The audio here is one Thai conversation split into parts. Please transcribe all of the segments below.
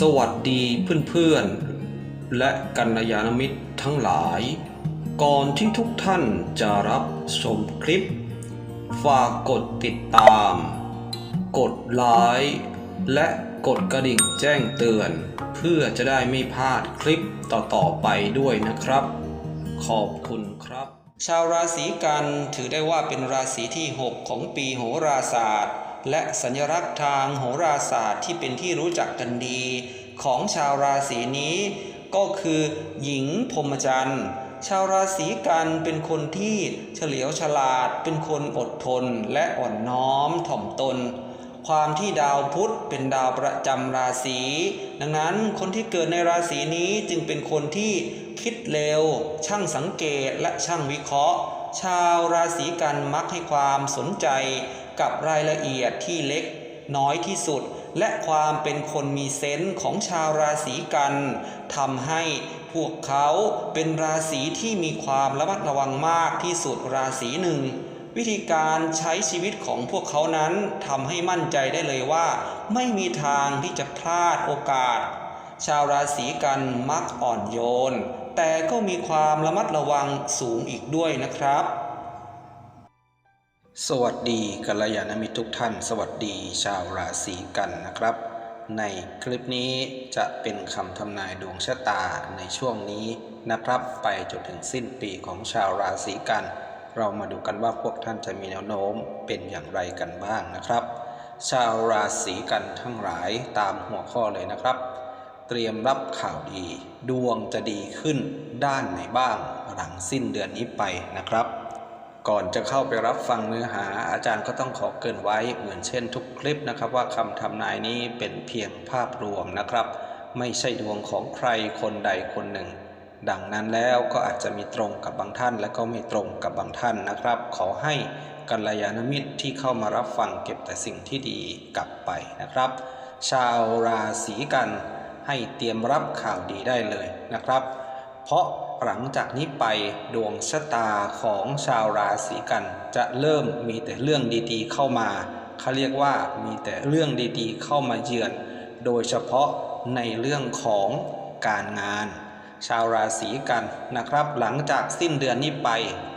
สวัสดีเพื่อนๆ และกัลยาณมิตรทั้งหลาย ก่อนที่ทุกท่านจะรับชมคลิป ฝากกดติดตาม กดไลค์และกดกระดิ่งแจ้งเตือน เพื่อจะได้ไม่พลาดคลิปต่อๆไปด้วยนะครับ ขอบคุณครับ ชาวราศีกันถือได้ว่าเป็นราศีที่ 6 ของปีโหราศาสตร์ และสัญลักษณ์ทางโหราศาสตร์ที่เป็นที่รู้จักกันดี ของชาวราศีนี้ ก็คือหญิงพรหมจันทร์ชาวราศีกันเป็นคนที่เฉลียวฉลาด เป็นคนอดทนและอ่อนน้อมถ่อมตน ความที่ดาวพุธเป็นดาวประจำราศี ดังนั้นคนที่เกิดในราศีนี้จึงเป็นคนที่คิดเร็ว ช่างสังเกตและช่างวิเคราะห์ ชาวราศีกันมักให้ความสนใจ กับรายละเอียดที่เล็กน้อยที่สุด และความเป็นคนมีเซนส์ของชาวราศีกันทำให้พวกเขาเป็นราศีที่มีความระมัดระวังมากที่สุดราศีหนึ่ง วิธีการใช้ชีวิตของพวกเขานั้นทำให้มั่นใจได้เลยว่า ไม่มีทางที่จะพลาดโอกาส ชาวราศีกันมักอ่อนโยน แต่ก็มีความระมัดระวังสูงอีกด้วยนะครับ สวัสดีกัลยาณมิตรทุกท่าน สวัสดีชาวราศีกันนะครับ ในคลิปนี้จะเป็นคำทำนายดวงชะตาในช่วงนี้นะครับ ไปจนถึงสิ้นปีของชาวราศีกัน เรามาดูกันว่าพวกท่านจะมีแนวโน้มเป็นอย่างไรกันบ้างนะครับ ชาวราศีกันทั้งหลายตามหัวข้อเลยนะครับ เตรียมรับข่าวดี ดวงจะดีขึ้นด้านไหนบ้างหลังสิ้นเดือนนี้ไปนะครับ ก่อนจะเข้าไปรับฟังเนื้อหา อาจารย์ก็ต้องขอเกินไว้เหมือนเช่นทุกคลิปนะครับ ว่าคำทำนายนี้เป็นเพียงภาพรวมนะครับ ไม่ใช่ดวงของใครคนใดคนหนึ่ง ดังนั้นแล้วก็อาจจะมีตรงกับบางท่าน และก็ไม่ตรงกับบางท่านนะครับ ขอให้กัลยาณมิตรที่เข้ามารับฟังเก็บแต่สิ่งที่ดีกลับไปนะครับ ชาวราศีกันให้เตรียมรับข่าวดีได้เลยนะครับ เพราะ หลังจากนี้ไปดวงชะตาของชาวราศีกัน จะเริ่มมีแต่เรื่องดีๆเข้ามาเขาเรียกว่ามีแต่เรื่องดีๆเข้ามาเยือน โดยเฉพาะในเรื่องของการงาน ชาวราศีกันนะครับ หลังจากสิ้นเดือนนี้ไป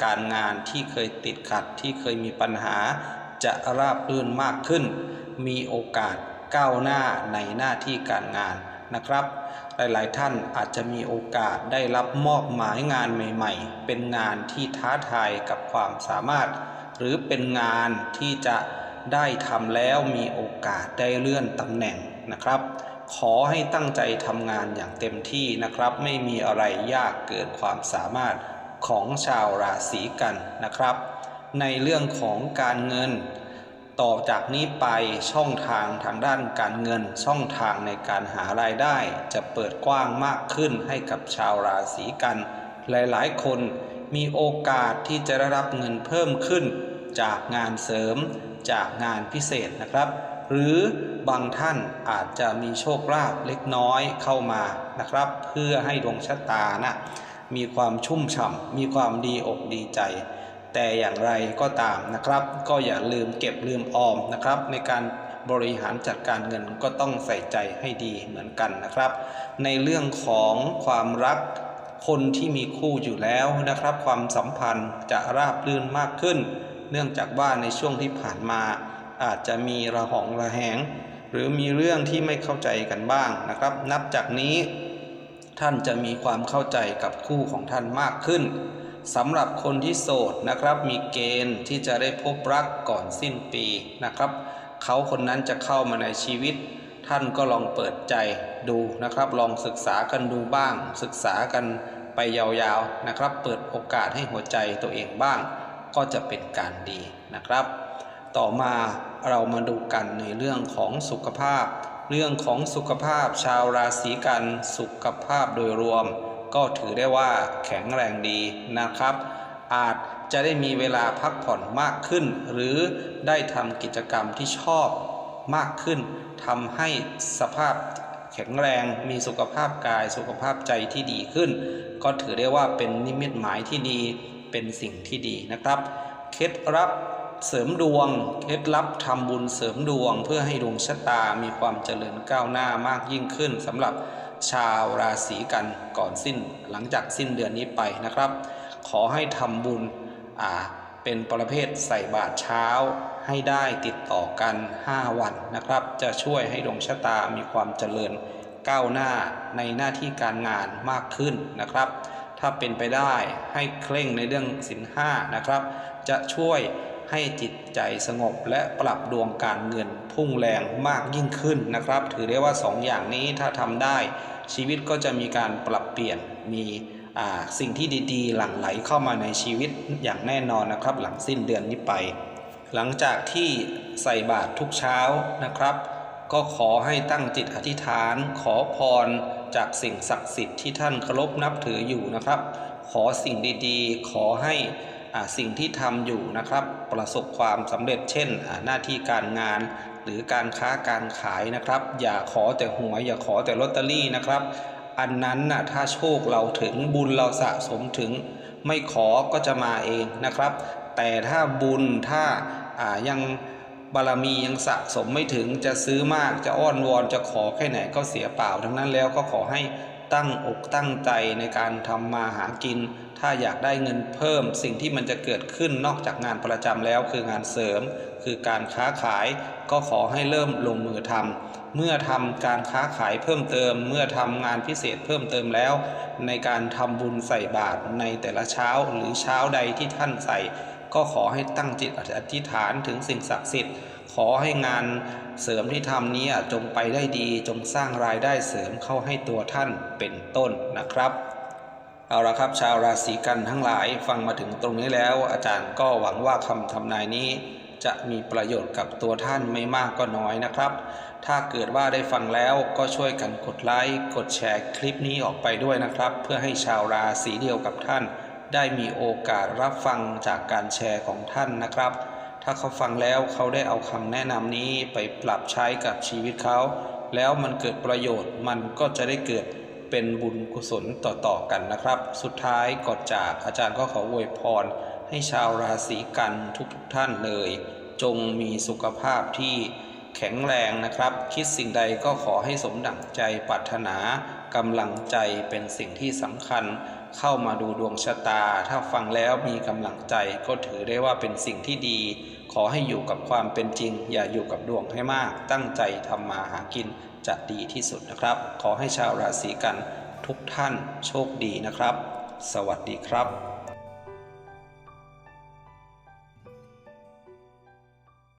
การงานที่เคยติดขัดที่เคยมีปัญหา จะราบรื่นมากขึ้น มีโอกาสก้าวหน้าในหน้าที่การงาน นะครับ หลายๆท่านอาจจะมีโอกาสได้รับมอบหมายงานใหม่ ๆ เป็นงานที่ท้าทายกับความสามารถ หรือเป็นงานที่จะได้ทำแล้วมีโอกาสได้เลื่อนตำแหน่งนะครับ ขอให้ตั้งใจทำงานอย่างเต็มที่นะครับ ไม่มีอะไรยากเกินความสามารถของชาวราศีกันนะครับ ในเรื่องของการเงิน ต่อจากนี้ไปช่องทางทางด้านการเงิน ช่องทางในการหารายได้ จะเปิดกว้างมากขึ้นให้กับชาวราศีกัน หลายๆ คนมีโอกาสที่จะได้รับเงินเพิ่มขึ้น จากงานเสริม จากงานพิเศษนะครับ หรือบางท่านอาจจะมีโชคลาภเล็กน้อยเข้ามานะครับ เพื่อให้ดวงชะตานะมีความชุ่มฉ่ำมีความดีอกดีใจ แต่อย่างไรก็ตามนะครับ ก็อย่าลืมเก็บลืมออมนะครับ ในการบริหารจัดการเงินก็ต้องใส่ใจให้ดีเหมือนกันนะครับ ในเรื่องของความรักคนที่มีคู่อยู่แล้วนะครับ ความสัมพันธ์จะราบรื่นมากขึ้น เนื่องจากว่าในช่วงที่ผ่านมา อาจจะมีระหองระแหง หรือมีเรื่องที่ไม่เข้าใจกันบ้างนะครับ นับจากนี้ ท่านจะมีความเข้าใจกับคู่ของท่านมากขึ้น สำหรับคนที่โสดนะครับ มีเกณฑ์ที่จะได้พบรักก่อนสิ้นปีนะครับ เขาคนนั้นจะเข้ามาในชีวิต ท่านก็ลองเปิดใจดูนะครับ ลองศึกษากันดูบ้าง ศึกษากันไปยาวๆนะครับ เปิดโอกาสให้หัวใจตัวเองบ้าง ก็จะเป็นการดีนะครับ ต่อมาเรามาดูกันในเรื่องของสุขภาพ เรื่องของสุขภาพชาวราศีกันสุขภาพโดยรวม ก็ถือได้ว่าแข็งแรงดีนะครับ อาจจะได้มีเวลาพักผ่อนมากขึ้น หรือได้ทำกิจกรรมที่ชอบมากขึ้นทำให้สภาพแข็งแรงมีสุขภาพกายสุขภาพใจที่ดีขึ้น ก็ถือได้ว่าเป็นนิมิตหมายที่ดีเป็นสิ่งที่ดีนะครับ เคล็ดลับเสริมดวง เคล็ดลับทำบุญเสริมดวง เพื่อให้ดวงชะตามีความเจริญก้าวหน้ามากยิ่งขึ้นสำหรับ ชาวราศีกันก่อนสิ้นหลังจากสิ้นเดือนนี้ไปนะครับ ขอให้ทำบุญอ่าเป็นประเภทใส่บาตรเช้าให้ได้ติดต่อกัน 5 วันนะครับ จะช่วยให้ดวงชะตามีความเจริญก้าวหน้าในหน้าที่การงานมากขึ้นนะครับ ถ้าเป็นไปได้ให้เคร่งในเรื่องสินห้านะครับ จะช่วย ให้จิตใจสงบและปรับดวงการเงินพุ่งแรงมากยิ่งขึ้นนะครับ ถือได้ว่า 2ออย่างนี้ถ้าทำได้ ชีวิตก็จะมีการปรับเปลี่ยนมีอ่าสิ่งที่ดีๆ หลั่งไหลเข้ามาในชีวิตอย่างแน่นอนนะครับ หลังสิ้นเดือนนี้ไป หลังจากที่ใส่บาตรทุกเช้านะครับ ก็ขอให้ตั้งจิตอธิษฐาน ขอพรจากสิ่งศักดิ์สิทธิ์ที่ท่านเคารพนับถืออยู่นะครับ ขอสิ่งดีๆ ขอให้ สิ่งที่ทำอยู่นะครับ ประสบความสำเร็จเช่นหน้าที่การงาน หรือการค้าการขายนะครับ อย่าขอแต่หวยอย่าขอแต่ลอตเตอรี่นะครับ อันนั้นน่ะถ้าโชคเราถึงบุญเราสะสมถึง ไม่ขอก็จะมาเองนะครับ แต่ถ้าบุญถ้าายังบารมียังสะสมไม่ถึงจะซื้อมากจะอ้อนวอนจะขอแค่ไหนก็เสียเปล่า ทั้งนั้นแล้วก็ขอให้ ตั้งอกตั้งใจในการทำมาหากิน ถ้าอยากได้เงินเพิ่มสิ่งที่มันจะเกิดขึ้นนอกจากงานประจำแล้วคืองานเสริม คือการค้าขายก็ขอให้เริ่มลงมือทำเมื่อทำการค้าขายเพิ่มเติม เมื่อทำงานพิเศษเพิ่มเติมแล้ว ในการทำบุญใส่บาตรในแต่ละเช้าหรือเช้าใดที่ท่านใส่ ก็ขอให้ตั้งจิตอธิษฐานถึงสิ่งศักดิ์สิทธิ์ ขอให้งานเสริมที่ทำนี้จงไปได้ดีจงสร้างรายได้เสริมเข้าให้ตัวท่านเป็นต้นนะครับ เอาละครับชาวราศีกันทั้งหลายฟังมาถึงตรงนี้แล้ว อาจารย์ก็หวังว่าคำทำนายนี้จะมีประโยชน์กับตัวท่านไม่มากก็น้อยนะครับ ถ้าเกิดว่าได้ฟังแล้วก็ช่วยกันกดไลค์กดแชร์คลิปนี้ออกไปด้วยนะครับ เพื่อให้ชาวราศีเดียวกับท่าน ได้มีโอกาสรับฟังจากการแชร์ของท่านนะครับ ถ้าเขาฟังแล้วเขาได้เอาคำแนะนำนี้ไปปรับใช้กับชีวิตเขา แล้วมันเกิดประโยชน์มันก็จะได้เกิดเป็นบุญกุศลต่อๆกันนะครับ สุดท้ายก่อนจากอาจารย์ก็ขออวยพร ให้ชาวราศีกันทุกๆท่านเลย จงมีสุขภาพที่แข็งแรงนะครับ คิดสิ่งใดก็ขอให้สมดั่งใจปรารถนากำลังใจเป็นสิ่งที่สำคัญ เข้ามาดูดวงชะตา ถ้าฟังแล้วมีกำลังใจก็ถือได้ว่าเป็นสิ่งที่ดี ขอให้อยู่กับความเป็นจริง อย่าอยู่กับดวงให้มาก ตั้งใจทำมาหากินจะดีที่สุดนะครับ ขอให้ชาวราศีกันทุกท่านโชคดีนะครับ สวัสดีครับ